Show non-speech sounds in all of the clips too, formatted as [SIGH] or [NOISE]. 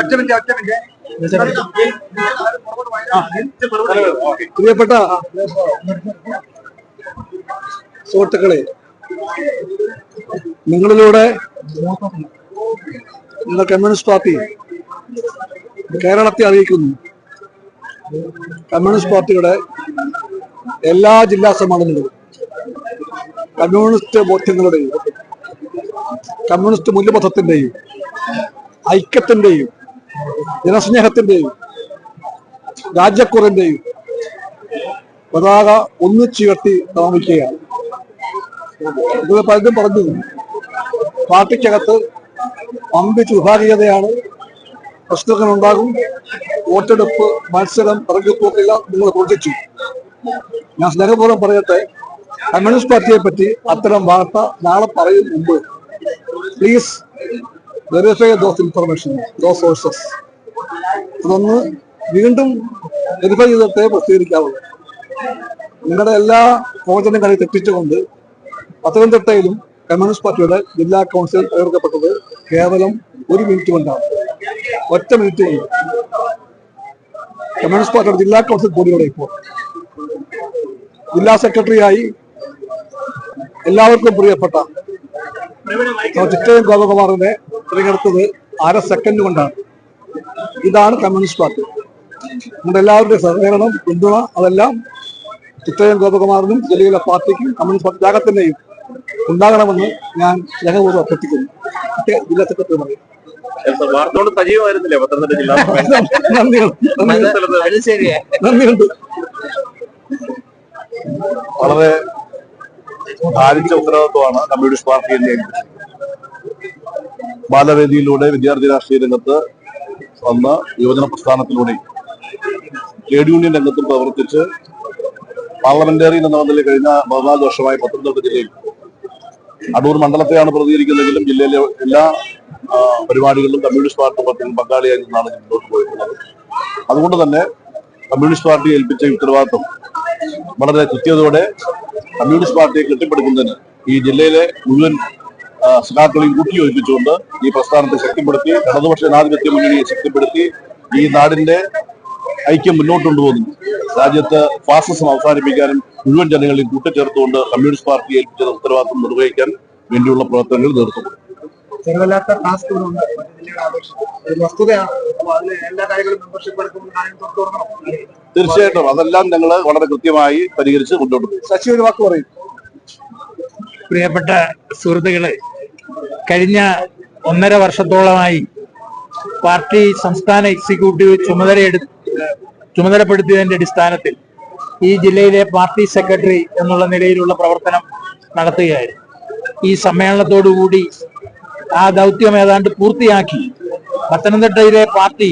ഒറ്റ മിനിറ്റ് ഒറ്റ മിനിറ്റ്. പ്രിയപ്പെട്ട സുഹൃത്തുക്കളെ നിങ്ങളിലൂടെ നിങ്ങൾ കമ്മ്യൂണിസ്റ്റ് പാർട്ടി കേരളത്തെ അറിയിക്കുന്നു. കമ്മ്യൂണിസ്റ്റ് പാർട്ടിയുടെ എല്ലാ ജില്ലാ സമ്മേളനങ്ങളും കമ്മ്യൂണിസ്റ്റ് ബോധ്യങ്ങളുടെയും കമ്മ്യൂണിസ്റ്റ് മൂല്യബോധത്തിന്റെയും ഐക്യത്തിന്റെയും ജനസ്നേഹത്തിന്റെയും രാജ്യക്കുറിന്റെയും പതാക ഒന്നിച്ചുയർത്തി താമസിക്കുകയാണ്. ഇത് പലരും പറഞ്ഞു. പാർട്ടിക്കകത്ത് പമ്പിച്ച് വിഭാഗീയതയാണ് പ്രശ്നങ്ങൾ ഉണ്ടാകും വോട്ടെടുപ്പ് മത്സരം ഇറങ്ങിപ്പോക്കില്ല നിങ്ങൾ പ്രവർത്തിച്ചു. ഞാൻ സ്നേഹപൂർവം പറയട്ടെ കമ്മ്യൂണിസ്റ്റ് പാർട്ടിയെ പറ്റി അത്തരം വാർത്ത നാളെ പറയും മുമ്പ്. Please verify those information those sources അതൊന്ന് വീണ്ടും വെരിഫൈ ചെയ്തിട്ടേ പ്രസിദ്ധീകരിക്കാവുള്ളൂ നിങ്ങളുടെ എല്ലാ പ്രവചനങ്ങളെ തെറ്റിച്ചുകൊണ്ട് പത്തനംതിട്ടയിലും കമ്മ്യൂണിസ്റ്റ് പാർട്ടിയുടെ ജില്ലാ കൗൺസിൽ തകർക്കപ്പെട്ടത് കേവലം ഒരു മിനിറ്റ് കൊണ്ടാണ്. ഒറ്റ മിനിറ്റ് കൊണ്ട്. കമ്മ്യൂണിസ്റ്റ് പാർട്ടിയുടെ ജില്ലാ കൗൺസിൽ കൂടിയോടെ ഇപ്പോൾ. ജില്ലാ സെക്രട്ടറിയായി എല്ലാവർക്കും പ്രിയപ്പെട്ട ചിറ്റയം ഗോപകുമാറിനെ തിരഞ്ഞെടുത്തത് അര സെക്കൻഡ് കൊണ്ടാണ്. ഇതാണ് കമ്മ്യൂണിസ്റ്റ് പാർട്ടി. നമ്മുടെ എല്ലാവരുടെയും സഹകരണം പിന്തുണ അതെല്ലാം ചിറ്റയം ഗോപകുമാറിനും ജില്ലയിലെ പാർട്ടിക്കും കമ്മ്യൂണിസ്റ്റ് പാർട്ടി ത്യാഗത്തിന്റെയും ഉണ്ടാകണമെന്ന് ഞാൻ സ്നേഹപൂർവം അഭ്യർത്ഥിക്കുന്നു. ജില്ലാ സെക്രട്ടറി പറയും വാർത്തയോട് സജീവമായിരുന്നില്ലേ പത്തനംതിട്ട ജില്ലാ [LAUGHS] നന്ദിയുണ്ട് നന്ദിയുണ്ട് അത് നന്ദിയുണ്ട്. വളരെ ഭാരിച്ച ഉത്തരവാദിത്വമാണ് കമ്മ്യൂണിസ്റ്റ് പാർട്ടി പാർട്ടിയെ ബാലവേദിയിലൂടെ വിദ്യാർത്ഥി രാഷ്ട്രീയ രംഗത്ത് വന്ന യുവജന പ്രസ്ഥാനത്തിലൂടെ ട്രേഡ് യൂണിയൻ രംഗത്തും പ്രവർത്തിച്ച് പാർലമെന്റേറിയൻ എന്ന നിലയിൽ കഴിഞ്ഞ പതിനാല് വർഷമായി പത്തനംതിട്ട ജില്ലയിൽ അടൂർ മണ്ഡലത്തെയാണ് പ്രതികരിക്കുന്നതെങ്കിലും ജില്ലയിലെ എല്ലാ പരിപാടികളിലും കമ്മ്യൂണിസ്റ്റ് പാർട്ടി പ്രവർത്തനം പങ്കാളിയായി നിന്നാണ് മുന്നോട്ട് പോയിട്ടുള്ളത് അതുകൊണ്ട് തന്നെ കമ്മ്യൂണിസ്റ്റ് പാർട്ടി ഏൽപ്പിച്ച ഉത്തരവാദിത്വം വളരെ കൃത്യതയോടെ കമ്മ്യൂണിസ്റ്റ് പാർട്ടിയെ കെട്ടിപ്പടുക്കുന്നതിന് ഈ ജില്ലയിലെ മുഴുവൻ സഖാക്കളെയും കൂട്ടിയോജിപ്പിച്ചുകൊണ്ട് ഈ പ്രസ്ഥാനത്തെ ശക്തിപ്പെടുത്തി ഇടതുപക്ഷ ജനാധിപത്യ മുന്നണിയെ ശക്തിപ്പെടുത്തി ഈ നാടിന്റെ ഐക്യം മുന്നോട്ട് കൊണ്ടുപോകുന്നു. രാജ്യത്ത് ഫാസിസം അവസാനിപ്പിക്കാനും മുഴുവൻ ജനങ്ങളെയും കൂട്ടിച്ചേർത്തുകൊണ്ട് കമ്മ്യൂണിസ്റ്റ് പാർട്ടി ഏൽപ്പിച്ച ഉത്തരവാദിത്വം നിർവഹിക്കാൻ വേണ്ടിയുള്ള പ്രവർത്തനങ്ങൾ നേതൃത്വം ചെറുതല്ലാത്ത ടാസ്ക് ഇവിടെ ഉണ്ട് ജില്ലയുടെ ഒരു വസ്തുതയാണ്. അപ്പൊ അതിൽ എല്ലാ കാര്യങ്ങളും മെമ്പർഷിപ്പ് എടുക്കുമ്പോൾ കാര്യം തുറന്നു തീർച്ചയായിട്ടും. അതെല്ലാം ഞങ്ങൾ വളരെ കൃത്യമായി പരിഹരിച്ച് മുന്നോട്ട് പോകും. ശശി ഒരു വാക്ക് പറയും. പ്രിയപ്പെട്ട സുഹൃത്തുക്കളെ കഴിഞ്ഞ ഒന്നര വർഷത്തോളമായി പാർട്ടി സംസ്ഥാന എക്സിക്യൂട്ടീവ് ചുമതലയെടു ചുമതലപ്പെടുത്തിയതിന്റെ അടിസ്ഥാനത്തിൽ ഈ ജില്ലയിലെ പാർട്ടി സെക്രട്ടറി എന്നുള്ള നിലയിലുള്ള പ്രവർത്തനം നടത്തുകയായിരുന്നു. ഈ സമ്മേളനത്തോടുകൂടി ആ ദൗത്യം ഏതാണ്ട് പൂർത്തിയാക്കി. പത്തനംതിട്ടയിലെ പാർട്ടി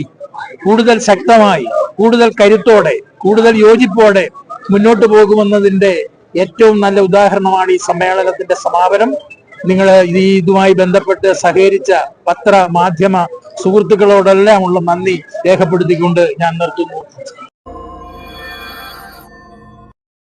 കൂടുതൽ ശക്തമായി കൂടുതൽ കരുത്തോടെ കൂടുതൽ യോജിപ്പോടെ മുന്നോട്ട് പോകുമെന്നതിന്റെ ഏറ്റവും നല്ല ഉദാഹരണമാണ് ഈ സമ്മേളനത്തിന്റെ സമാപനം. നിങ്ങൾ ഇതുമായി ബന്ധപ്പെട്ട് സഹകരിച്ച പത്ര മാധ്യമ സുഹൃത്തുക്കളോടെല്ലാം ഉള്ള നന്ദി രേഖപ്പെടുത്തിക്കൊണ്ട് ഞാൻ നിർത്തുന്നു.